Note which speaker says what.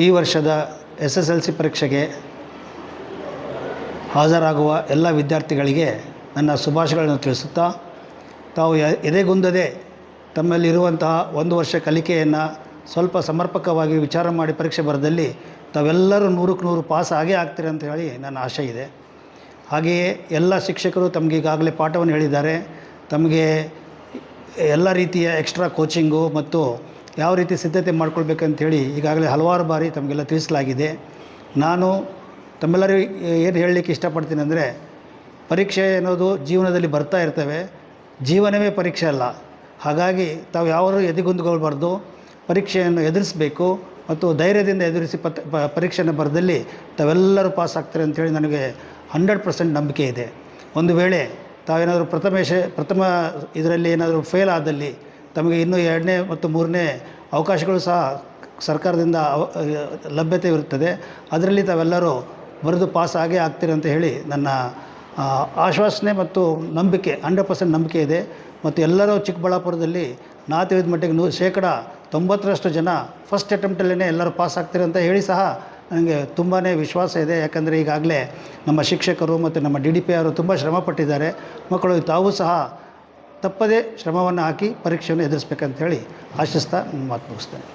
Speaker 1: ಈ ವರ್ಷದ S S L C ಪರೀಕ್ಷೆಗೆ ಹಾಜರಾಗುವ ಎಲ್ಲ ವಿದ್ಯಾರ್ಥಿಗಳಿಗೆ ನನ್ನ ಶುಭಾಶಯಗಳನ್ನು ತಿಳಿಸುತ್ತಾ, ತಾವು ಎದೆಗುಂದದೆ ತಮ್ಮಲ್ಲಿರುವಂತಹ ಒಂದು ವರ್ಷ ಕಲಿಕೆಯನ್ನು ಸ್ವಲ್ಪ ಸಮರ್ಪಕವಾಗಿ ವಿಚಾರ ಮಾಡಿ ಪರೀಕ್ಷೆ ಬರೆದಲ್ಲಿ ತಾವೆಲ್ಲರೂ ನೂರಕ್ಕೆ ನೂರು ಪಾಸ್ ಆಗೇ ಆಗ್ತೀರಿ ಅಂತ ಹೇಳಿ ನನ್ನ ಆಶೆ ಇದೆ. ಹಾಗೆಯೇ ಎಲ್ಲ ಶಿಕ್ಷಕರು ತಮಗೆ ಈಗಾಗಲೇ ಪಾಠವನ್ನು ಹೇಳಿದ್ದಾರೆ. ತಮಗೆ ಎಲ್ಲ ರೀತಿಯ ಎಕ್ಸ್ಟ್ರಾ ಕೋಚಿಂಗು ಮತ್ತು ಯಾವ ರೀತಿ ಸಿದ್ಧತೆ ಮಾಡ್ಕೊಳ್ಬೇಕಂತೇಳಿ ಈಗಾಗಲೇ ಹಲವಾರು ಬಾರಿ ತಮಗೆಲ್ಲ ತಿಳಿಸಲಾಗಿದೆ. ನಾನು ತಮ್ಮೆಲ್ಲರಿಗೂ ಏನು ಹೇಳಲಿಕ್ಕೆ ಇಷ್ಟಪಡ್ತೀನಿ ಅಂದರೆ ಪರೀಕ್ಷೆ ಅನ್ನೋದು ಜೀವನದಲ್ಲಿ ಬರ್ತಾ ಇರ್ತವೆ. ಜೀವನವೇ ಪರೀಕ್ಷೆ ಅಲ್ಲ. ಹಾಗಾಗಿ ತಾವು ಯಾರು ಎದೆಗುಂದುಗೊಳ್ಬಾರ್ದು ಪರೀಕ್ಷೆಯನ್ನು ಎದುರಿಸಬೇಕು ಮತ್ತು ಧೈರ್ಯದಿಂದ ಎದುರಿಸಿ ಪತ್ ಪ- ಪರೀಕ್ಷೆಯನ್ನು ಬರೆದಲ್ಲಿ ತಾವೆಲ್ಲರೂ ಪಾಸ್ ಆಗ್ತಾರೆ ಅಂತೇಳಿ ನನಗೆ ಹಂಡ್ರೆಡ್ ಪರ್ಸೆಂಟ್ ನಂಬಿಕೆ ಇದೆ. ಒಂದು ವೇಳೆ ತಾವೇನಾದರೂ ಪ್ರಥಮೇಶ ಪ್ರಥಮ ಇದರಲ್ಲಿ ಏನಾದರೂ ಫೇಲ್ ಆದಲ್ಲಿ ತಮಗೆ ಇನ್ನೂ ಎರಡನೇ ಮತ್ತು ಮೂರನೇ ಅವಕಾಶಗಳು ಸಹ ಸರ್ಕಾರದಿಂದ ಅವ ಲಭ್ಯತೆ ಇರುತ್ತದೆ. ಅದರಲ್ಲಿ ತಾವೆಲ್ಲರೂ ಬರೆದು ಪಾಸ್ ಆಗೇ ಆಗ್ತೀರಿ ಅಂತ ಹೇಳಿ ನನ್ನ ಆಶ್ವಾಸನೆ ಮತ್ತು ನಂಬಿಕೆ ಹಂಡ್ರೆಡ್ ಪರ್ಸೆಂಟ್ ನಂಬಿಕೆ ಇದೆ. ಮತ್ತು ಎಲ್ಲರೂ ಚಿಕ್ಕಬಳ್ಳಾಪುರದಲ್ಲಿ ನಾ ತಿಳಿದ ಮಟ್ಟಿಗೆ ನೂರು ಶೇಕಡ ತೊಂಬತ್ತರಷ್ಟು ಜನ ಫಸ್ಟ್ ಅಟೆಂಪ್ಟಲ್ಲೇ ಎಲ್ಲರೂ ಪಾಸ್ ಆಗ್ತೀರಿ ಅಂತ ಹೇಳಿ ಸಹ ನನಗೆ ತುಂಬಾ ವಿಶ್ವಾಸ ಇದೆ. ಯಾಕಂದರೆ ಈಗಾಗಲೇ ನಮ್ಮ ಶಿಕ್ಷಕರು ಮತ್ತು ನಮ್ಮ ಡಿ ಡಿ ಪಿ ಅವರು ತುಂಬ ಶ್ರಮಪಟ್ಟಿದ್ದಾರೆ. ಮಕ್ಕಳು ತಾವು ಸಹ ತಪ್ಪದೇ ಶ್ರಮವನ್ನು ಹಾಕಿ ಪರೀಕ್ಷೆಯನ್ನು ಎದುರಿಸ್ಬೇಕಂತ ಹೇಳಿ ಆಶಿಸ್ತಾ ಮಾತು ಮುಗಿಸ್ತೇನೆ.